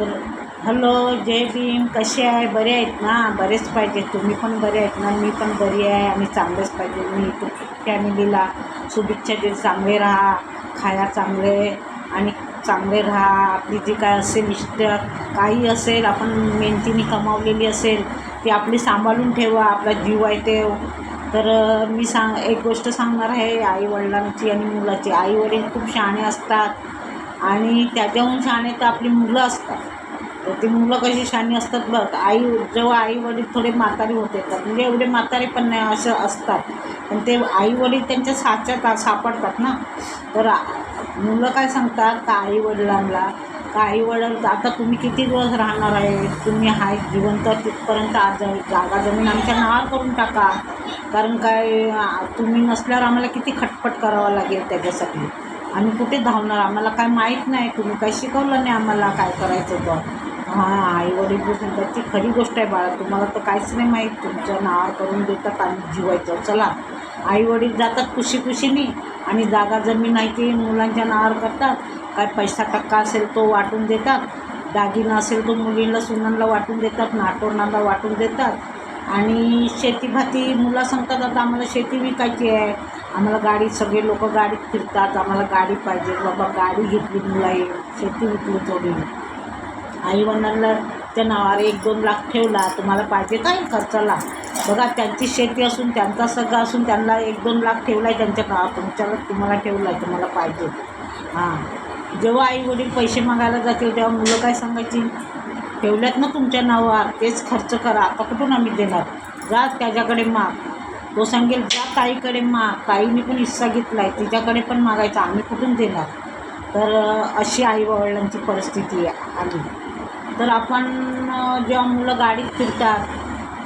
तर हॅलो जय भीम कसे आहे? बरे आहेत ना? बरेच पाहिजे तुम्ही पण बरे आहेत ना? मी पण बरी आहे आणि चांगलेच पाहिजे मी इथं फॅमिलीला शुभेच्छा देते चांगले राहा खाया चांगले आणि चांगले राहा. आपली जी काय असेल इष्ट काही असेल आपण मेहनतीने कमावलेली असेल ती आपली सांभाळून ठेवा. आपला जीव आहे ते. तर मी सांग एक गोष्ट सांगणार आहे आईवडिलांची आणि मुलाची. आईवडील खूप शहाणे असतात. आणि त्याच्याहून शहाणे तर आपली मुलं असतात. तर ती मुलं कशी शहाणी असतात बघ. आई जेव्हा आई वडील थोडे म्हातारी होते तर म्हणजे एवढे म्हातारे पण नाही असं असतात. पण ते आई वडील त्यांच्या साच्यात सापडतात ना. तर मुलं काय सांगतात? का आई वडिलांना? का आई वडील आता तुम्ही किती दिवस राहणार आहे? तुम्ही हाय जिवंत तिथपर्यंत आज जागा जमीन आमच्या नावावर करून टाका. कारण काय तुम्ही नसल्यावर आम्हाला किती खटपट करावं लागेल त्याच्यासाठी. आम्ही कुठे धावणार? आम्हाला काय माहीत नाही. तुम्ही काय शिकवलं नाही आम्हाला काय करायचं तर. हां आई वडील ती खरी गोष्ट आहे बाळा. तुम्हाला तर काहीच नाही माहीत. तुमच्या नावावर करून देतात आणि जिवायचं. चला. आई वडील जातात खुशी खुशीने आणि जागा जमीन आहे ती मुलांच्या नावावर करतात. काय पैसा टक्का असेल तो वाटून देतात. दागिना असेल तो मुलींना सुनांना वाटून देतात. नातवंडांना वाटून देतात. आणि शेतीभाती मुलं सांगतात आता आम्हाला शेती विकायची आहे. आम्हाला गाडी सगळे लोक गाडीत फिरतात आम्हाला गाडी पाहिजे. बाबा गाडी घेतली मुला मुलाही शेती विकली थोडी. आईवडिलांना त्या नावावर एक दोन लाख ठेवला. तुम्हाला पाहिजे काय खर्चाला? बघा त्यांची शेती असून त्यांचा सगळं असून त्यांना एक दोन लाख ठेवला आहे त्यांच्या नावावर. तुमच्याला तुम्हाला ठेवला आहे तुम्हाला पाहिजे. हां. जेव्हा आई वडील पैसे मागायला जातील तेव्हा मुलं काय सांगायची? ठेवल्यात ना तुमच्या नावावर. तेच खर्च करा. आता कुठून आम्ही देणार? जा त्याच्याकडे माग. तो सांगेल ज्या ताईकडे माग ताईने पण हिस्सा घेतला आहे तिच्याकडे पण मागायचा आम्ही कुठून देणार? तर अशी आई वडिलांची परिस्थिती आली. तर आपण जेव्हा मुलं गाडीत फिरतात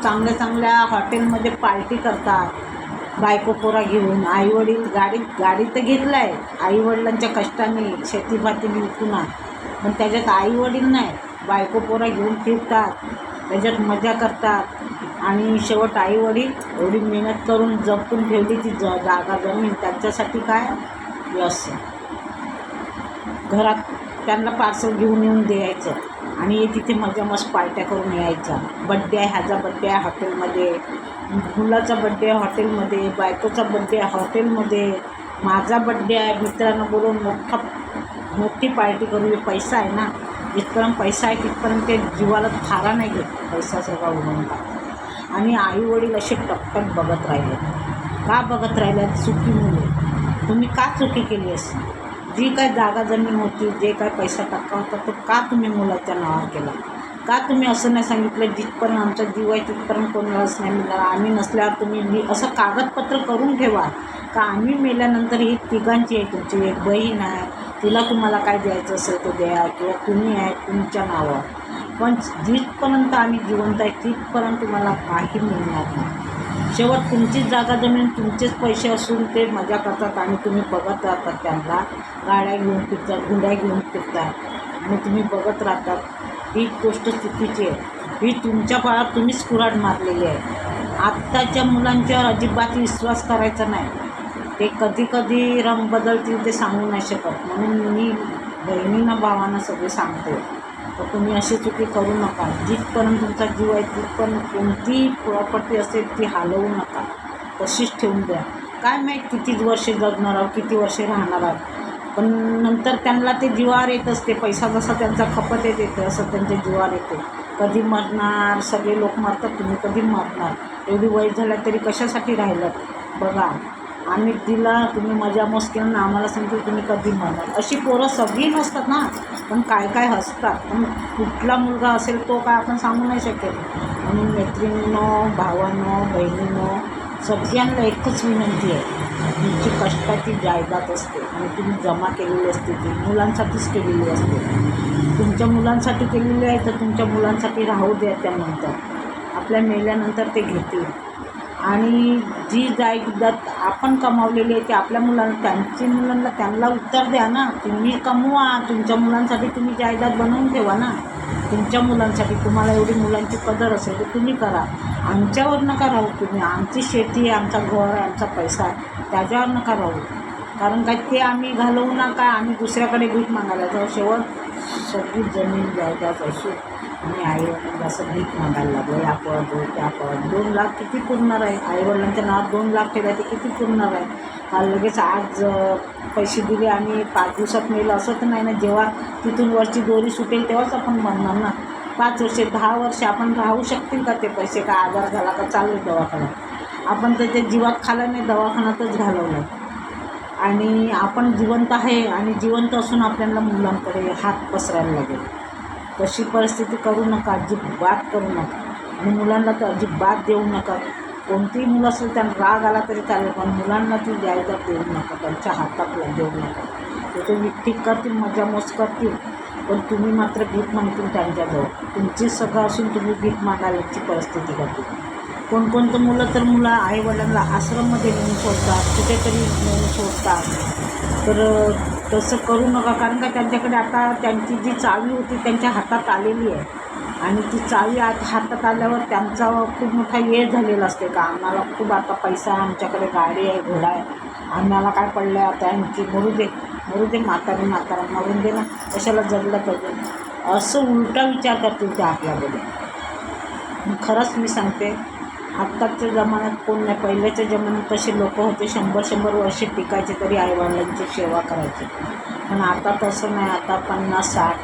चांगल्या चांगल्या हॉटेलमध्ये पार्टी करतात बायको पोरा घेऊन आईवडील गाडीत गाडी तर घेतलं आहे आईवडिलांच्या कष्टाने शेतीभातीने विकून पण त्याच्यात आईवडील नाही बायको पोरा घेऊन फिरतात त्याच्यात मजा करतात. आणि शेवट आईवडील एवढी मेहनत करून जपून ठेवली ती ज जागा जमीन त्यांच्यासाठी काय? लस. घरात त्यांना पार्सल घेऊन येऊन द्यायचं आणि तिथे मजा मस्त पार्ट्या करून यायच्या. बड्डे आहे ह्याचा बड्डे आहे हॉटेलमध्ये. मुलाचा बड्डे आहे हॉटेलमध्ये बायकोचा बड्डे आहे हॉटेलमध्ये. माझा बड्डे आहे मित्रांना बोलून मोठा मोठी पार्टी करू पैसा आहे ना जिथपर्यंत पैसा आहे तिथपर्यंत ते जीवाला थारा नाही घेत. पैसा सगळा उडवून टाकतो आणि आईवडील असे टकटक बघत राहिले. का बघत राहिल्यात चुकी मुले तुम्ही का चुकी केली असं जी काय जागा जमीन होती जे काय पैसा टक्का होता तो का तुम्ही मुलाच्या नावावर केला? का तुम्ही असं नाही सांगितलं जिथपर्यंत आमचा जीव आहे तिथपर्यंत कोणालाच नाही मिळणार? आम्ही नसल्यावर तुम्ही मी असं कागदपत्र करून ठेवा. का आम्ही मेल्यानंतर ही तिघांची आहे तुमची. एक बहीण आहे. तिला तुम्हाला काय द्यायचं असेल तर द्या. किंवा तुम्ही आहे तुमच्या नावावर. पण जी जिथपर्यंत आम्ही जिवंत आहे तिथपर्यंत तुम्हाला काही मिळणार नाही. शेवट तुमचीच जागा जमीन तुमचेच पैसे असून ते मजा करतात आणि तुम्ही बघत राहतात त्यांना. गाड्या घेऊन फिरतात गुंड्या घेऊन फिरतात. आणि तुम्ही बघत राहतात. ही गोष्ट चुकीची आहे. ही तुमच्या काळात तुम्हीच कुराड मारलेली आहे. आत्ताच्या मुलांच्यावर अजिबात विश्वास करायचा नाही. ते कधी कधी रंग बदलतील ते सांगू नाही शकत. म्हणून मी बहिणींना भावांना सगळे सांगते. तर तुम्ही अशी चुकी करू नका. जिथपर्यंत तुमचा जीव आहे तिथपर्यंत कोणतीही प्रॉपर्टी असेल ती हलवू नका. तशीच ठेवून द्या. काय माहीत किती वर्षे जगणार आहोत किती वर्षे राहणार आहोत. पण नंतर त्यांना ते जीवावर येत असते. पैसा जसा त्यांचा खपत येत येते असं त्यांच्या जीवावर येते. कधी मरणार सगळे लोक मरतात तुम्ही कधी मरणार? एवढी वय झाल्या तरी कशासाठी राहिलं? बघा. आम्ही दिला तुम्ही मजा मस्त केलं ना आम्हाला सांगतो तुम्ही कधी मरणार? अशी पोरं सगळी नसतात ना. पण काय काय हसतात. पण कुठला मुलगा असेल तो काय आपण सांगू नाही शकेल म्हणून मैत्रिणींनो भावानं बहिणीनं सगळ्यांना एकच विनंती आहे. तुमची कष्टाची जायदाद असते आणि तुम्ही जमा केलेली असते ती मुलांसाठीच केलेली असते. तुमच्या मुलांसाठी केलेली आहे तर तुमच्या मुलांसाठी राहू द्या त्यानंतर. आपल्या मेल्यानंतर ते घेतील. आणि जी जायदाद आपण कमावलेली आहे ती आपल्या मुलांना त्यांची मुलांना त्यांना उत्तर द्या ना. तुम्ही कमवा तुमच्या मुलांसाठी तुम्ही जायदाद बनवून ठेवा ना. तुमच्या मुलांसाठी तुम्हाला एवढी मुलांची कदर असेल तर तुम्ही करा. आमच्यावर नका राहू तुम्ही? आमची शेती आहे आमचा घर आहे आमचा पैसा आहे. त्याच्यावर नका राहू? कारण काय ते आम्ही घालवू नका आम्ही दुसऱ्याकडे भीक मागायला तर शेवट सगळी जमीन जायदाद असू आणि आईवडिलांना असं भीक मागायला लागलं या पळ दो त्या पळ दोन लाख किती पुरणार आहे? आईवडिलांच्या नावात दोन लाख ठेवाय ते किती पुरणार आहे? मला लगेच आज पैसे दिले आणि पाच दिवसात मिळेल असं तर नाही ना? जेव्हा तिथून वरची दोरी सुटेल तेव्हाच आपण म्हणणार ना? पाच वर्षे दहा वर्षे आपण राहू शकतील का ते पैसे? का आजार झाला का चालू दवाखान्यात आपण त्याच्या जीवात खाला नाही दवाखान्यातच घालवलं. आणि आपण जिवंत आहे आणि जिवंत असून आपल्याला मुलांकडे हात पसरायला लागेल. तशी परिस्थिती करू नका अजिबात करू नका. आणि मुलांना तर अजिबात देऊ नका. कोणतीही मुलं असेल त्यांना राग आला तरी चालेल पण मुलांना ती द्यायला देऊ नका त्यांच्या हातातला देऊ नका. ते ते विठ्ठीक करतील मजा मोज करतील पण तुम्ही मात्र भीक मागतील त्यांच्याजवळ. तुमची सगळं असून तुम्ही भीक मागायची परिस्थिती करतील कोणकोणतं मुलं तर मुलं आईवडिलांना आश्रममध्ये नेऊन सोडतात कुठेतरी नेऊन सोडतात. तर तसं करू नका कारण का त्यांच्याकडे आता त्यांची जी चावी होती त्यांच्या हातात आलेली आहे. आणि ती चावी आत हातात आल्यावर त्यांचा खूप मोठा ये झालेला असते. का आम्हाला खूप आता पैसा आहे, आमच्याकडे गाडी आहे घोडा आहे. आम्हाला काय पडलं आहे आता? यांची मरू दे मरू दे म्हातारी म्हातारा मरून दे ना. कशाला जगलं पाहिजे? असं उलटा विचार करतील ते आपल्याकडे खरंच मी सांगते आत्ताच्या जमान्यात कोण नाही. पहिल्याच्या जमान्यात तसे लोक होते शंभर शंभर वर्षे टिकायचे तरी आईवडिलांची सेवा करायची. पण आता तसं नाही आता पन्नास साठ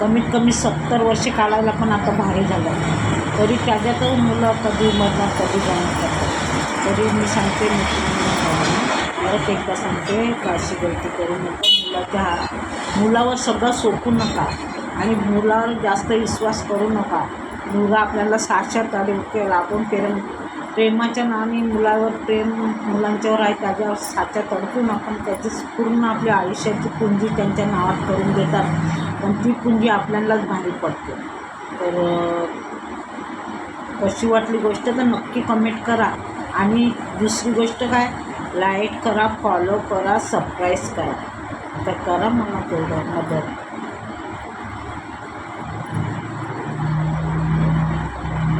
कमीत कमी सत्तर वर्षे काढायला पण आता भारी झालं. तरी त्याच्यातच मुलं कधी मरणार कधी जाणार करतात तरी मी सांगते परत एकदा सांगते का अशी गलती करू नका. मुलाच्या हा- मुलावर सगळं सोपू नका. आणि मुलावर जास्त विश्वास करू नका. मुलगा आपल्याला साक्षात अडवते आपण प्रेम प्रेमाच्या नावाने मुलावर प्रेम मुलांच्यावर आहे त्याच्यावर साच्या तडकून आपण त्याची पूर्ण आपल्या आयुष्याची पुंजी त्यांच्या नावात करून देतात. पण ती पुंजी आपल्यालाच भारी पडते. तर कशी वाटली गोष्ट तर नक्की कमेंट करा. आणि दुसरी गोष्ट काय? लाईक करा फॉलो करा सबस्क्राईब करा. तर करा मला तेवढं मदत.